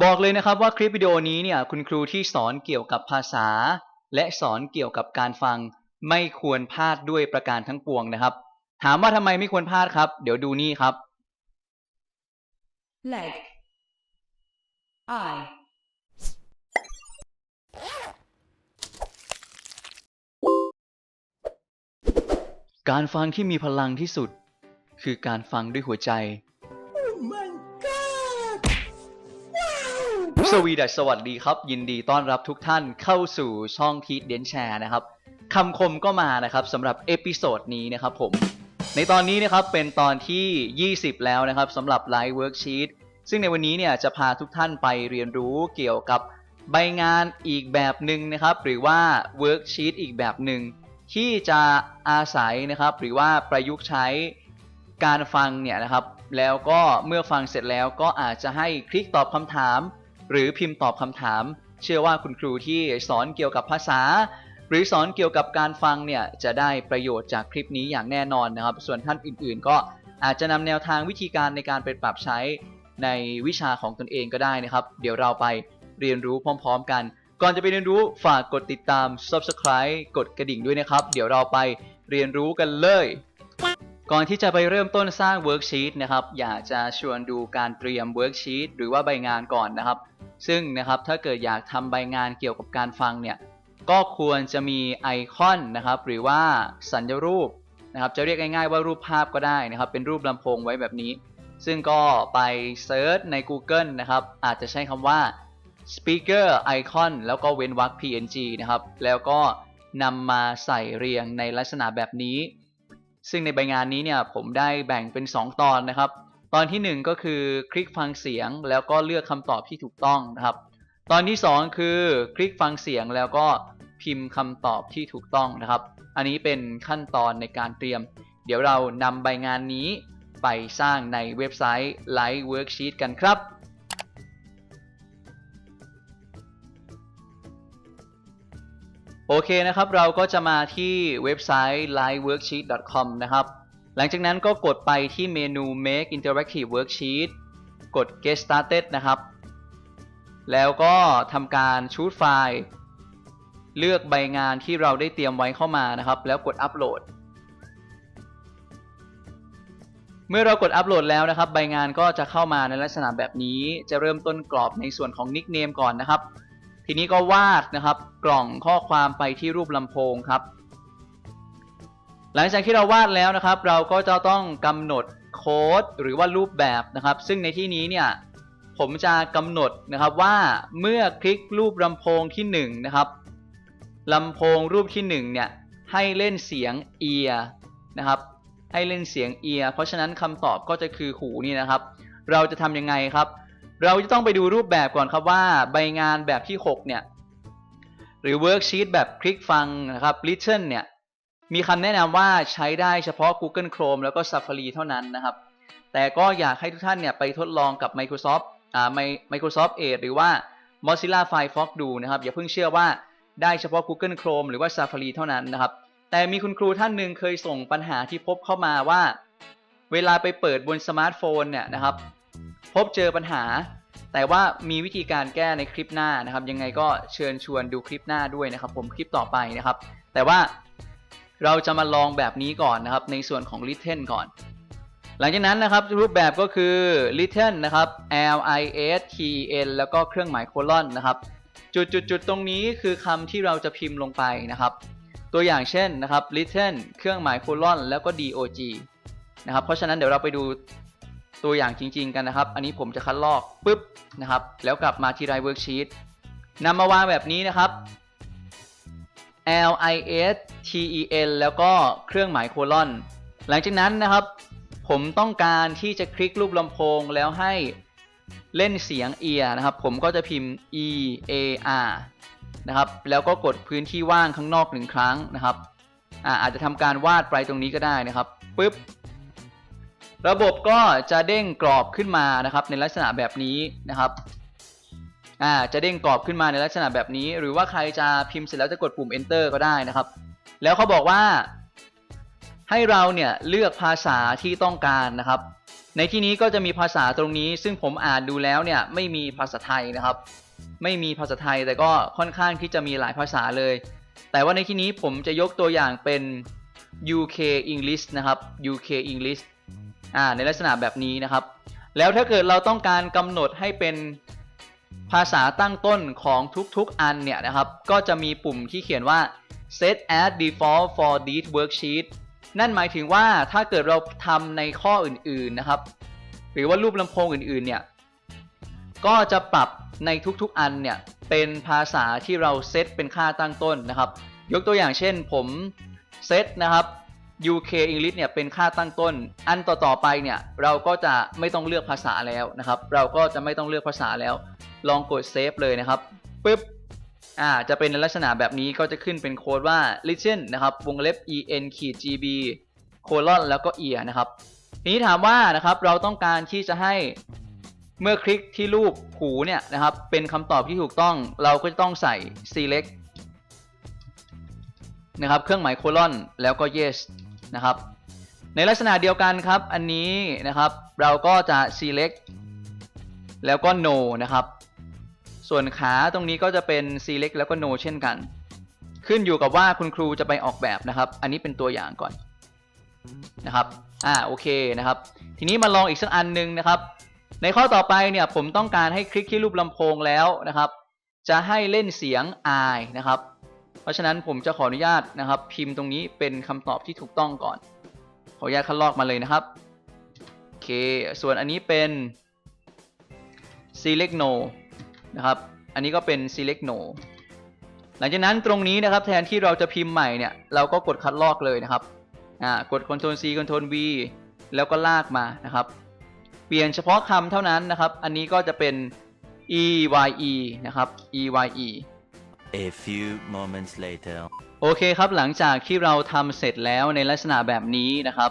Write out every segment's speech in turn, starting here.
บอกเลยนะครับว่าคลิปวิดีโอนี้เนี่ยคุณครูที่สอนเกี่ยวกับภาษา และสอนเกี่ยวกับการฟัง ไม่ควรพลาดด้วยประการทั้งปวงนะครับ ถามว่าทำไมไม่ควรพลาดครับ เดี๋ยวดูนี่ครับ leg eye การฟังที่มีพลังที่สุด คือการฟังด้วยหัวใจ สวีดัสสวัสดีครับ ยินดีต้อนรับทุกท่านเข้าสู่ช่องทีเดนแชร์นะครับคำคมก็มานะครับสำหรับเอพิโซดนี้นะครับผม ในตอนนี้นะครับเป็นตอนที่ 20 แล้วนะครับสำหรับไลฟ์เวิร์กชีตซึ่งในวันนี้เนี่ยจะพาทุกท่านไปเรียนรู้เกี่ยวกับใบงานอีกแบบหนึ่งนะครับ หรือว่าเวิร์กชีตอีกแบบหนึ่งที่จะอาศัยนะครับหรือว่าประยุกต์ใช้การฟังเนี่ยนะครับ แล้วก็เมื่อฟังเสร็จแล้วก็อาจจะให้คลิกตอบคำถาม หรือพิมพ์ตอบคำถาม เชื่อว่าคุณครูที่สอนเกี่ยวกับภาษา หรือสอนเกี่ยวกับการฟังเนี่ยจะได้ประโยชน์จากคลิปนี้อย่างแน่นอนนะครับ ส่วนท่านอื่นๆ ก็อาจจะนำแนวทางวิธีการในการไปปรับใช้ในวิชาของตนเองก็ได้นะครับ เดี๋ยวเราไปเรียนรู้พร้อม ๆ กัน ก่อนจะไปเรียนรู้ฝากกดติดตาม subscribe กดกระดิ่งด้วยนะครับ เดี๋ยวเราไปเรียนรู้กันเลย ก่อนที่จะไปเริ่มต้นสร้างเวิร์กชีตนะครับ อยากจะชวนดูการเตรียมเวิร์กชีตหรือว่าใบงานก่อนนะครับ ซึ่งนะครับถ้าเกิดอยากทำใบงานเกี่ยวกับการฟังเนี่ยก็ควรจะมีไอคอนนะครับหรือว่าสัญรูปนะครับจะเรียกง่ายๆว่ารูปภาพก็ได้นะครับ เป็นรูปลำโพงไว้แบบนี้ ซึ่งก็ไปเซิร์ชใน Google นะครับอาจจะใช้คำว่า speaker icon แล้วก็เว้นวรรค png นะครับ แล้วก็นำมาใส่เรียงในลักษณะแบบนี้ ซึ่งในใบงานนี้เนี่ยผมได้แบ่งเป็น 2 ตอนนะครับ ตอนที่ 1 ก็คือคลิกฟังเสียงแล้วก็เลือกคำตอบที่ถูกต้องนะครับ ตอนที่ 2 คือคลิกฟังเสียงแล้วก็พิมพ์คำตอบที่ถูกต้องนะครับ อันนี้เป็นขั้นตอนในการเตรียม เดี๋ยวเรานำใบงานนี้ไปสร้างในเว็บไซต์ Live Worksheet กันครับโอเคนะครับ เราก็จะมาที่เว็บไซต์ liveworksheet.com นะครับ หลังจากนั้นก็กดไปที่เมนู Make Interactive Worksheet กด Get Started นะครับ แล้วก็ทำการชูดไฟล์ เลือกใบงานที่เราได้เตรียมไว้เข้ามานะครับ แล้วกดอัปโหลด เมื่อเรากดอัปโหลดแล้วนะครับ ใบงานก็จะเข้ามาในลักษณะแบบนี้ จะเริ่มต้นกรอบในส่วนของนิกเนมก่อนนะครับ ทีนี้ก็วาดนะครับ กล่องข้อความไปที่รูปลำโพงครับ หลังจากที่เราวาดแล้วนะครับ เราก็จะต้องกำหนดโค้ดหรือว่ารูปแบบนะครับ ซึ่งในที่นี้เนี่ยผมจะกำหนดนะครับว่าเมื่อคลิกรูปลำโพงที่1นะครับลำโพงรูปที่1เนี่ยให้เล่นเสียง ear นะครับ ให้เล่นเสียง ear เพราะฉะนั้นคำตอบก็จะคือหูนี่นะครับ เราจะทำยังไงครับ เราจะต้องไปดูรูปแบบก่อนครับว่าใบงานแบบที่ 6 เนี่ย หรือ worksheet แบบคลิกฟังนะครับ listen เนี่ย มีคำแนะนำว่าใช้ได้เฉพาะ Google Chrome แล้วก็ Safari เท่านั้นนะครับ แต่ก็อยากให้ทุกท่านเนี่ยไปทดลองกับ Microsoft อ่า Microsoft Edge หรือว่า Mozilla Firefox ดูนะครับ อย่าเพิ่งเชื่อว่าได้เฉพาะ Google Chrome หรือว่า Safari เท่านั้นนะครับ แต่มีคุณครูท่านหนึ่งเคยส่งปัญหาที่พบเข้ามาว่า เวลาไปเปิดบนสมาร์ทโฟนเนี่ยนะครับ พบเจอปัญหา แต่ว่ามีวิธีการแก้ในคลิปหน้านะครับ ยังไงก็เชิญชวนดูคลิปหน้าด้วยนะครับ ผมคลิปต่อไปนะครับ แต่ว่า เราจะมาลองแบบนี้ก่อนนะครับในส่วนของ Listen ก่อน หลังจากนั้นนะครับรูปแบบก็คือ Listen นะครับ L I S T E N แล้วก็เครื่องหมายโคลอนนะครับจุดจุดจุดตรงนี้คือคำที่เราจะพิมพ์ลงไปนะครับ ตัวอย่างเช่นนะครับ Listen เครื่องหมายโคลอนแล้วก็ D O G นะครับเพราะฉะนั้นเดี๋ยวเราไปดูตัวอย่างจริง ๆ กันนะครับ อันนี้ผมจะคัดลอกปุ๊บนะครับ แล้วกลับมาที่ Write Worksheet นำมาวางแบบนี้นะครับ L I S T E N แล้วก็เครื่องหมายโคลอน หลังจากนั้นนะครับ ผมต้องการที่จะคลิกรูปลำโพงแล้วให้เล่นเสียง ear นะครับ ผมก็จะพิมพ์ e a r นะครับ แล้วก็กดพื้นที่ว่างข้างนอกหนึ่งครั้งนะครับอาอาจจะทำการวาดไปตรงนี้ก็ได้นะครับปุ๊บระบบก็จะเด้งกรอบขึ้นมานะครับ ในลักษณะแบบนี้นะครับ อ่าจะเด้งกรอบขึ้นมาในลักษณะแบบนี้ หรือว่าใครจะพิมพ์เสร็จแล้วจะกดปุ่ม enter ก็ได้นะครับ แล้วเขาบอกว่า ให้เราเนี่ยเลือกภาษาที่ต้องการนะครับ ในที่นี้ก็จะมีภาษาตรงนี้ ซึ่งผมอ่านดูแล้วเนี่ยไม่มีภาษาไทยนะครับ ไม่มีภาษาไทยแต่ก็ค่อนข้างที่จะมีหลายภาษาเลย แต่ว่าในที่นี้ผมจะยกตัวอย่างเป็น UK English นะครับ UK English อ่าในลักษณะแบบนี้นะครับ แล้วถ้าเกิดเราต้องการกำหนดให้เป็น ภาษาตั้งต้นของทุกๆอันเนี่ยนะครับ ก็จะมีปุ่มที่เขียนว่า set as default for this worksheet นั่นหมายถึงว่าถ้าเกิดเราทำในข้ออื่นๆนะครับ หรือว่ารูปลำโพงอื่นๆเนี่ย ก็จะปรับในทุกๆอันเนี่ย เป็นภาษาที่เราเซตเป็นค่าตั้งต้นนะครับ ยกตัวอย่างเช่นผมเซตนะครับ UK English เนี่ยเป็นค่าตั้งต้น อันต่อๆไปเนี่ยเราก็จะไม่ต้องเลือกภาษาแล้วนะครับ เราก็จะไม่ต้องเลือกภาษาแล้ว ลองกดเซฟเลยนะครับปึ๊บอ่าจะเป็นในลักษณะแบบนี้ก็จะขึ้นเป็นโค้ดว่า listen นะครับวงเล็บ en ขีด gb colon แล้วก็ ear นะครับทีนี้ถามว่านะครับเราต้องการที่จะให้เมื่อคลิกที่รูปหูเนี่ยนะครับเป็นคำตอบที่ถูกต้องเราก็จะต้องใส่ select นะครับเครื่องหมายโคลอนแล้วก็ yes นะครับในลักษณะเดียวกันครับอันนี้นะครับเราก็จะ select แล้วก็ no นะครับ ส่วนขาตรงนี้ก็จะเป็น select แล้วก็ no เช่นกัน ขึ้นอยู่กับว่าคุณครูจะไปออกแบบนะครับ อันนี้เป็นตัวอย่างก่อนนะครับ อ่า โอเคนะครับ ทีนี้มาลองอีกสักอันหนึงนะครับ ในข้อต่อไปเนี่ยผมต้องการให้คลิกที่รูปลำโพงแล้วนะครับ จะให้เล่นเสียง I นะครับ เพราะฉะนั้นผมจะขออนุญาตนะครับ พิมพ์ตรงนี้เป็นคำตอบที่ถูกต้องก่อน ขออนุญาตคัดลอกมาเลยนะครับโอเค ส่วนอันนี้เป็น select no นะครับ อันนี้ก็เป็น select no หลังจากนั้นตรงนี้นะครับแทนที่เราจะพิมพ์ใหม่เนี่ยเราก็กดคัดลอกเลยนะครับอ่ากด Ctrl C Ctrl V แล้วก็ลากมานะครับ เปลี่ยนเฉพาะคำเท่านั้นนะครับ อันนี้ก็จะเป็น e y e นะครับ e y e A few moments later. โอเคครับหลังจากที่เราทำเสร็จแล้วในลักษณะแบบนี้นะครับ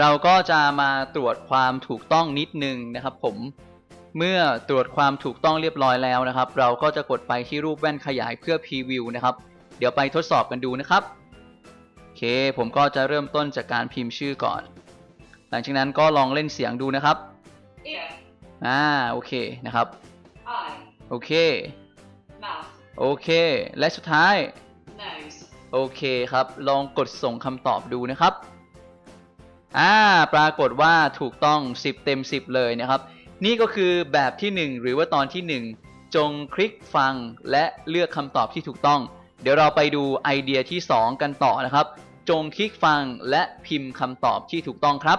เราก็จะมาตรวจความถูกต้องนิดนึงนะครับผม เมื่อตรวจความถูกต้องเรียบร้อยแล้วนะครับ เราก็จะกดไปที่รูปแว่นขยายเพื่อพรีวิวนะครับ เดี๋ยวไปทดสอบกันดูนะครับโอเค ผมก็จะเริ่มต้นจากการพิมพ์ชื่อก่อน หลังจากนั้นก็ลองเล่นเสียงดูนะครับ ear, อ่าโอเคนะครับ eye, โอเค mouth, โอเค และสุดท้าย nose, โอเคครับ ลองกดส่งคำตอบดูนะครับ อ่า ปรากฏว่าถูกต้อง 10 เต็ม 10 เลยนะครับ นี่ก็คือแบบที่ 1 หรือว่าตอนที่ 1 จงคลิกฟังและเลือกคำตอบที่ถูกต้อง เดี๋ยวเราไปดูไอเดียที่ 2 กันต่อนะครับ จงคลิกฟังและพิมพ์คำตอบที่ถูกต้องครับ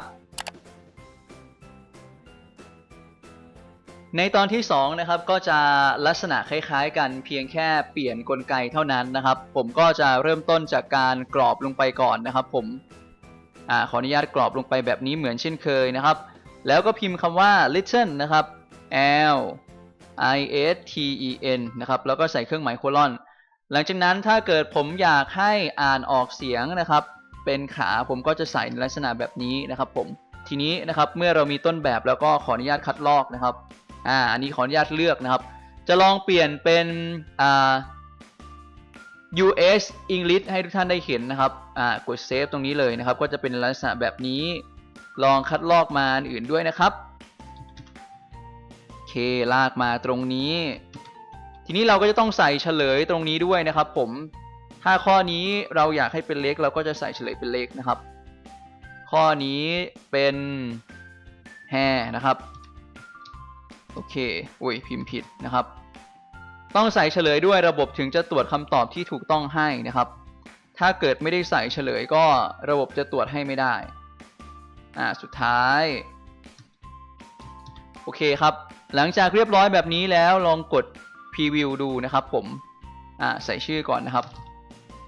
ในตอนที่2นะครับก็จะลักษณะคล้ายๆ กันเพียงแค่เปลี่ยนกลไกเท่านั้นนะครับ ผมก็จะเริ่มต้นจากการกรอบลงไปก่อนนะครับ ผมอขออนุญาตกรอบลงไปแบบนี้เหมือนเช่นเคยนะครับ แล้วก็พิมพ์คำว่า listen นะครับ l i s t e n นะครับ แล้วก็ใส่เครื่องหมายโคลอน หลังจากนั้นถ้าเกิดผมอยากให้อ่านออกเสียงนะครับ เป็นขาผมก็จะใส่ในลักษณะแบบนี้นะครับผม ทีนี้นะครับเมื่อเรามีต้นแบบแล้วก็ขออนุญาตคัดลอกนะครับ อ่า อันนี้ขออนุญาตเลือกนะครับ จะลองเปลี่ยนเป็น อ่า US English ให้ทุกท่านได้เห็นนะครับ อ่า กดเซฟตรงนี้เลยนะครับ ก็จะเป็นลักษณะแบบนี้ ลองคัดลอกมาอันอื่นด้วยนะครับโอเคลากมาตรงนี้ ทีนี้เราก็จะต้องใส่เฉลยตรงนี้ด้วยนะครับ ผมถ้าข้อนี้เราอยากให้เป็นเล็กเราก็จะใส่เฉลยเป็นเล็กนะครับ ข้อนี้เป็นแฮนะครับโอเคอุ้ยพิมพ์ผิดนะครับ ต้องใส่เฉลยด้วยระบบถึงจะตรวจคำตอบที่ถูกต้องให้นะครับ ถ้าเกิดไม่ได้ใส่เฉลยก็ระบบจะตรวจให้ไม่ได้ อ่าสุดท้าย โอเคครับ หลังจากเรียบร้อยแบบนี้แล้วลองกดพรีวิวดูนะครับผมอ่าใส่ชื่อก่อนนะครับ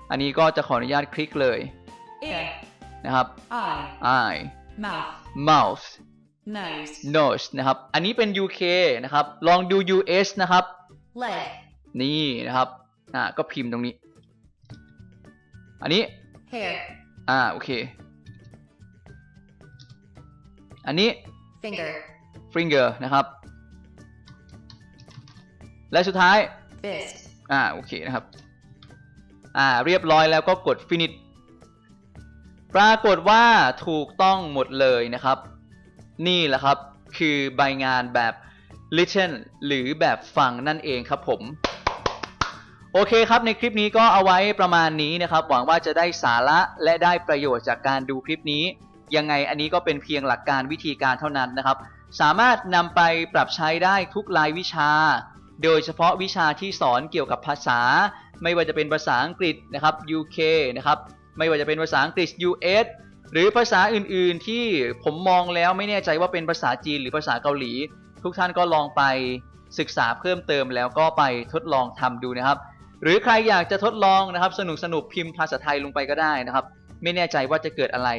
อันนี้ก็จะขออนุญาตคลิกเลย ear, นะครับ eye, eye mouth, mouth nose, nose นะครับ อันนี้เป็น UK นะครับ ลองดู US นะครับ leg, นี่นะครับ อ่า ก็พิมพ์ตรงนี้ อันนี้ hair, อ่า โอเค อันนี้ finger, finger นะครับ และสุดท้าย fist, อ่าโอเคนะครับ อ่าเรียบร้อยแล้วก็กด finish ปรากฏว่าถูกต้องหมดเลยนะครับ นี่แหละครับคือใบงานแบบ listen หรือแบบฟังนั่นเองครับผม โอเคครับในคลิปนี้ก็เอาไว้ประมาณนี้นะครับ หวังว่าจะได้สาระและได้ประโยชน์จากการดูคลิปนี้ ยังไงอันนี้ก็เป็นเพียงหลักการวิธีการเท่านั้นนะครับ สามารถนำไปปรับใช้ได้ทุกรายวิชา โดยเฉพาะวิชาที่สอนเกี่ยวกับภาษา ไม่ว่าจะเป็นภาษาอังกฤษนะครับ UK นะครับไม่ว่าจะเป็นภาษาอังกฤษ US หรือภาษาอื่นๆที่ผมมองแล้วไม่แน่ใจว่าเป็นภาษาจีนหรือภาษาเกาหลี ทุกท่านก็ลองไปศึกษาเพิ่มเติมแล้วก็ไปทดลองทำดูนะครับ หรือใครอยากจะทดลองนะครับสนุกสนุกๆพิมพ์ภาษาไทยลงไปก็ได้นะครับ ไม่แน่ใจว่าจะเกิดอะไร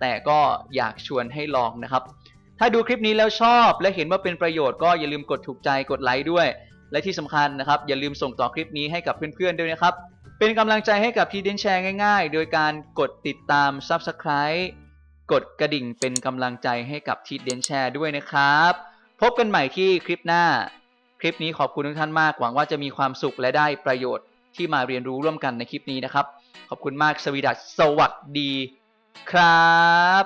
แต่ก็อยากชวนให้ลองนะครับ ถ้าดูคลิปนี้แล้วชอบและเห็นว่าเป็นประโยชน์ก็อย่าลืมกดถูกใจกดไลค์ด้วย และที่สำคัญนะครับ อย่าลืมส่งต่อคลิปนี้ให้กับเพื่อนๆด้วยนะครับ เป็นกำลังใจให้กับทีเดนแชร์ง่ายๆ โดยการกดติดตาม Subscribe กดกระดิ่งเป็นกำลังใจให้กับทีเดนแชร์ด้วยนะครับ พบกันใหม่ที่คลิปหน้า คลิปนี้ขอบคุณทุกท่านมาก หวังว่าจะมีความสุขและได้ประโยชน์ที่มาเรียนรู้ร่วมกันในคลิปนี้นะครับ ขอบคุณมากสวีดัสสวัสดี ครับ